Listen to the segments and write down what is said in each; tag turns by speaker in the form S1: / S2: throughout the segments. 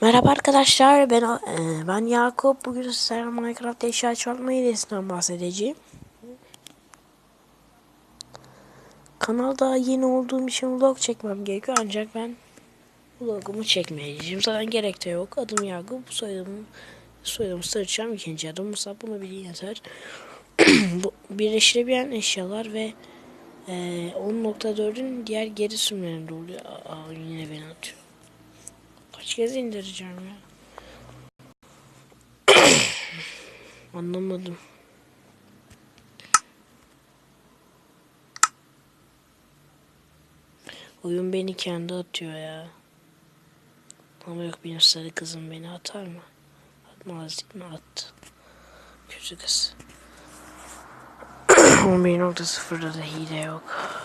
S1: Merhaba arkadaşlar ben e, ben Yakup bugün sizlerle Minecraft eşya çalma hilesinden bahsedeceğim. Kanalda yeni olduğum için vlog çekmem gerekiyor ancak ben vlogumu çekmeyeceğim. Zaten gerek de yok. Adım Yakup, soyadım soyadımı saracağım. İkinci adım Musa. Bunu bilin yeter. Birleştirebilen eşyalar ve e, 10.4'ün diğer geri sürümlerinde oluyor. Aa, yine beni atıyor. Kaç kez indireceğim ya? Anlamadım. Oyun beni kendi atıyor ya. Ama yok benim sarı kızım beni atar mı? Atmaz değil mi? Attı. Kötü kız. 11.0'da da hile yok.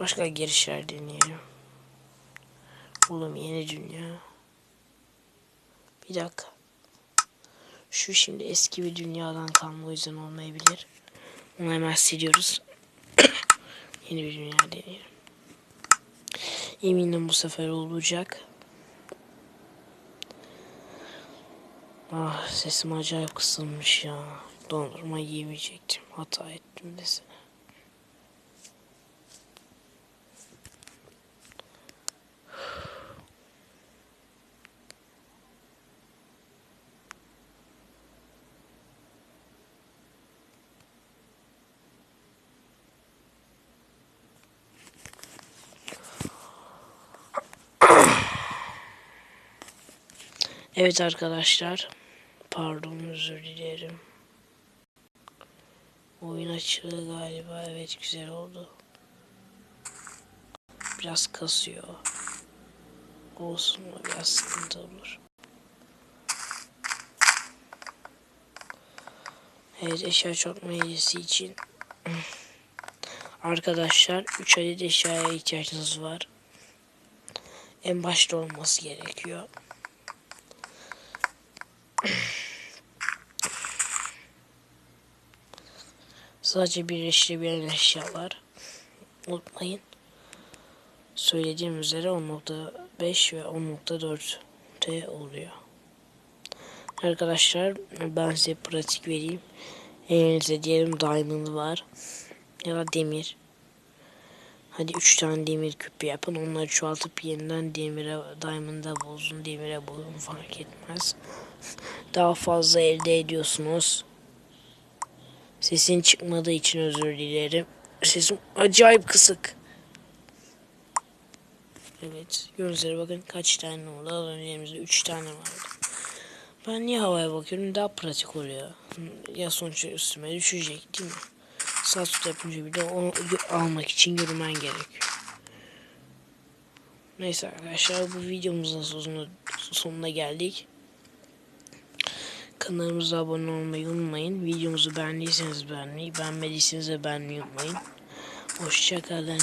S1: Başka girişler deneyelim. Oğlum yeni dünya. Bir dakika. Şu şimdi eski bir dünyadan kalma o yüzden olmayabilir. Onu hemen siliyoruz. yeni bir dünya deneyelim. Eminim bu sefer olacak. Ah sesim acayip kısılmış ya. Dondurma yiyemeyecektim. Hata ettim desene. Evet arkadaşlar. Pardon özür dilerim. Oyun açığı galiba. Evet güzel oldu. Biraz kasıyor. Olsun o biraz sıkıntı olur. Evet eşya çokma hediyesi için Arkadaşlar 3 adet eşyaya ihtiyacınız var. En başta olması gerekiyor. Sadece birleştirebilen eşyalar. Unutmayın. Söylediğim üzere 10.5 ve 10.4'te oluyor. Arkadaşlar ben size pratik vereyim. Elinizde diyelim diamond var. Ya da demir. Hadi 3 tane demir küpü yapın. Onları çoğaltıp yeniden demire, diamond'a bozun, demire bozun fark etmez. Daha fazla elde ediyorsunuz. Sesin çıkmadığı için özür dilerim. Sesim acayip kısık. Evet. Gözlere bakın kaç tane oldu. Az elimizde 3 tane vardı. Ben niye havaya bakıyorum? Daha pratik oluyor. Ya sonuçta üstüme düşecek değil mi? Sağ yapınca bir de onu almak için yürümen gerekiyor. Neyse arkadaşlar bu videomuzun sonuna geldik. Kanalımıza abone olmayı unutmayın. Videomuzu beğendiyseniz beğenmeyi, beğenmediyseniz de beğenmeyi unutmayın. Hoşçakalın.